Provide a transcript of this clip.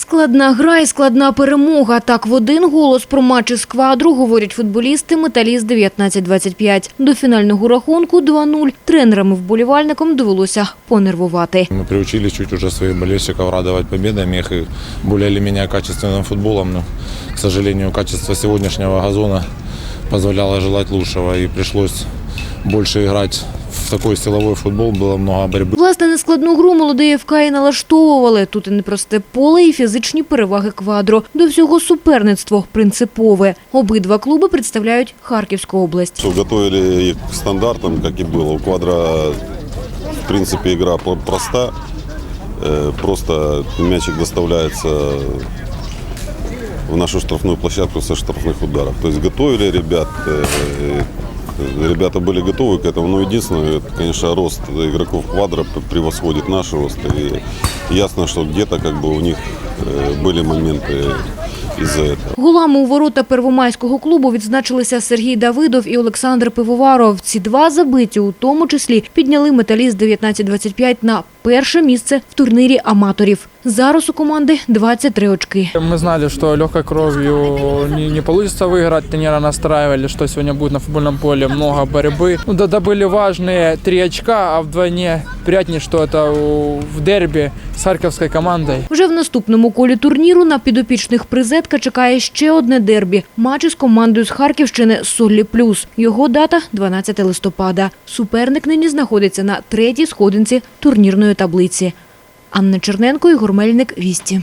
Складна гра і складна перемога. Так в один голос про матч із квадру говорять футболісти «Металіст» 19-25. До фінального рахунку 2-0 тренерам-вболівальникам довелося понервувати. Мы приучились чуть уже своих болельщиков радовать победами их и более или менее футболом. Но, к сожалению, качество сегодняшнего газона позволяло желать лучшего. И пришлось больше играть в такой силовой футбол. Было много борьбы. Власне, нескладну гру молодий ФК і налаштовували. Тут і непросте поле, і фізичні переваги квадро. До всього суперництво принципове. Обидва клуби представляють Харківську область. Все, готовили их к стандартам, как и было. У квадра, в принципе, игра про- проста. Э, Просто мячик доставляется в нашу штрафную площадку со штрафных ударов. То есть готовили ребят, э, ребята были готовы к этому. Но единственное, это, конечно, рост игроков квадра п- превосходит наш рост. И ясно, что где-то как бы у них э, были моменты из-за этого. Голами у ворота первомайського клубу відзначилися Сергій Давидов і Олександр Пивоваров. Ці два забиті у тому числі підняли металіст 19-25 на перше місце в турнірі аматорів. Зараз у команди 23 очки. Мы знали, что легкой кровью не, не получится выиграть. Тренера настраивали, что сегодня будет на футбольном поле много борьбы. Ну, да, да были важные три очка, а вдвойне приятнее, что это у- в дерби с харьковской командой. Вже в наступному колі турніру на підопічних призетка чекає ще одне дербі – матч із командою з Харківщини «Соллі Плюс». Його дата – 12 листопада. Суперник нині знаходиться на третій сходинці турнірної таблиці. Анна Черненко, Ігор Мельник, Вісті.